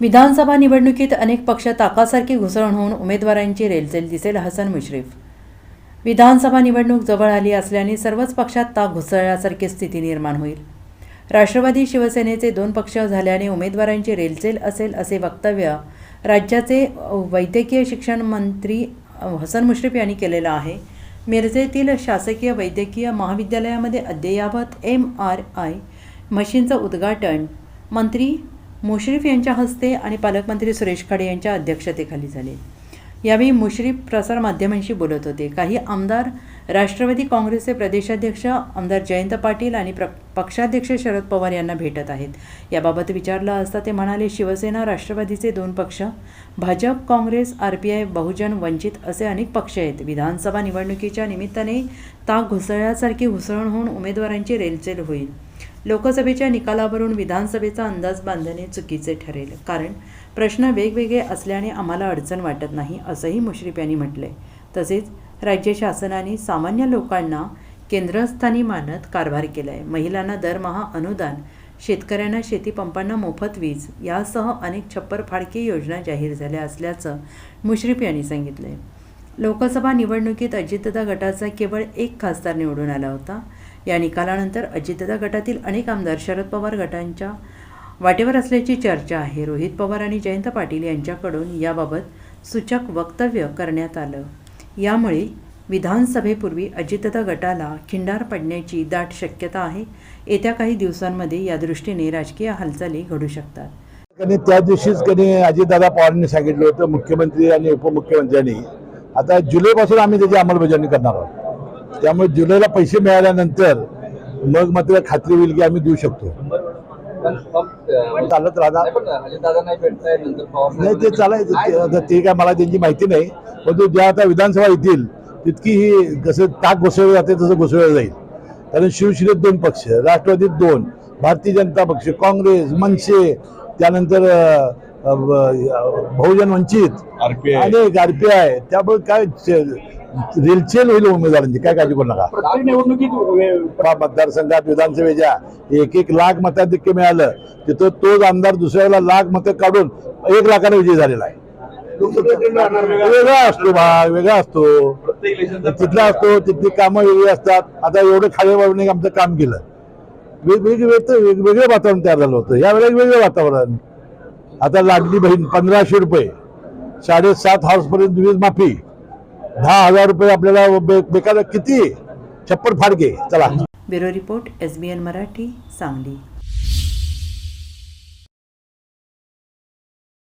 विधानसभा निवडणुकीत अनेक पक्ष ताकासारखी घुसळण होऊन उमेदवारांची रेलचेल दिसेल हसन मुश्रीफ. विधानसभा निवडणूक जवळ आली असल्याने सर्वच पक्षात ताक घुसळल्यासारखी स्थिती निर्माण होईल. राष्ट्रवादी शिवसेनेचे दोन पक्ष झाल्याने उमेदवारांची रेलचेल असेल असे वक्तव्य राज्याचे वैद्यकीय शिक्षण मंत्री हसन मुश्रीफ यांनी केलेलं आहे. मिरजेतील शासकीय वैद्यकीय महाविद्यालयामध्ये अद्ययावत एम आर आय मशीनचं उद्घाटन मंत्री मुश्रीफ यांच्या हस्ते आणि पालकमंत्री सुरेश खाडे यांच्या अध्यक्षतेखाली झाले. यावेळी मुश्रीफ प्रसारमाध्यमांशी बोलत होते. काही आमदार राष्ट्रवादी काँग्रेसचे प्रदेशाध्यक्ष आमदार जयंत पाटील आणि प्र पक्षाध्यक्ष शरद पवार यांना भेटत आहेत. याबाबत विचारलं असता ते म्हणाले शिवसेना राष्ट्रवादीचे दोन पक्ष Bhajap Congress R P I Bahujan Vanchit असे अनेक पक्ष आहेत. विधानसभा निवडणुकीच्या निमित्ताने ताक घुसळल्यासारखी घुसळण होऊन उमेदवारांची रेलचेल होईल. लोकसभेच्या निकालावरून विधानसभेचा अंदाज बांधणे चुकीचे ठरेल. कारण प्रश्न वेगवेगळे असल्याने आम्हाला अडचण वाटत नाही असंही मुश्रीफ यांनी म्हटलंय. तसेच राज्य शासनाने सामान्य लोकांना केंद्रस्थानी मानत कारभार केला आहे महिलांना दरमहा अनुदान शेतकऱ्यांना शेतीपंपांना मोफत वीज यासह अनेक छप्पर फाडकी योजना जाहीर झाल्या असल्याचं मुश्रीफ यांनी सांगितलं लोकसभा निवडणुकीत अजितदा गटाचा केवळ एक खासदार निवडून आला होता. या निकालानंतर अजितदादा गटातील अनेक आमदार शरद पवार गटांच्या वाटेवर असल्याची चर्चा आहे. रोहित पवार आणि जयंत पाटील यांच्याकडून याबाबत सूचक वक्तव्य करण्यात आलं. यामुळे विधानसभेपूर्वी अजितदा गटाला खिंडार पडण्याची दाट शक्यता आहे. येत्या काही दिवसांमध्ये या दृष्टीने राजकीय हालचाली घडू शकतात. आणि त्या दिवशीच कधी अजितदादा पवारांनी सांगितलं होतं मुख्यमंत्री आणि उपमुख्यमंत्र्यांनी. आता जुलैपासून आम्ही त्याची अंमलबजावणी करणार आहोत. त्यामुळे जुलैला पैसे मिळाल्यानंतर मग मात्र खात्री होईल की आम्ही देऊ शकतो. चालत राहणार. नाही ते चालायचं. ते- काय मला त्यांची माहिती नाही. परंतु ज्या आता विधानसभा येतील तितकी ही कसं ताक घुसवलं जाते तसं घुसवलं जाईल. कारण शिवसेनेत दोन पक्ष राष्ट्रवादीत दोन भारतीय जनता पक्ष काँग्रेस मनसे त्यानंतर बहुजन वंचित अनेक आरपीआय. त्यामुळे काय रेलचेल होईल उमेदवारांची काय काळजी करू नका. निवडणुकीत मतदारसंघात विधानसभेच्या एक एक लाख मताधिक्य मिळालं. तिथं तोच आमदार दुसऱ्याला लाख मतं काढून एक लाखाने विजय झालेला आहे. वेगळा असतो भाग वेगळा असतो. तिथला असतो तिथली कामं वेगळी असतात. आता एवढं खाली आमचं काम केलं. वेगवेगळे वेगवेगळं वातावरण तयार झालं होतं. यावेळेला वेगळं वातावरण. आता लाडली बहीण पंधराशे रुपये. साडेसात हॉर्स पर्यंत वीज माफी. दहा हजार रुपये आपल्याला बे- बेकार किती? छप्पर फाडके. चला. Bureau report S B N Marathi Sangli.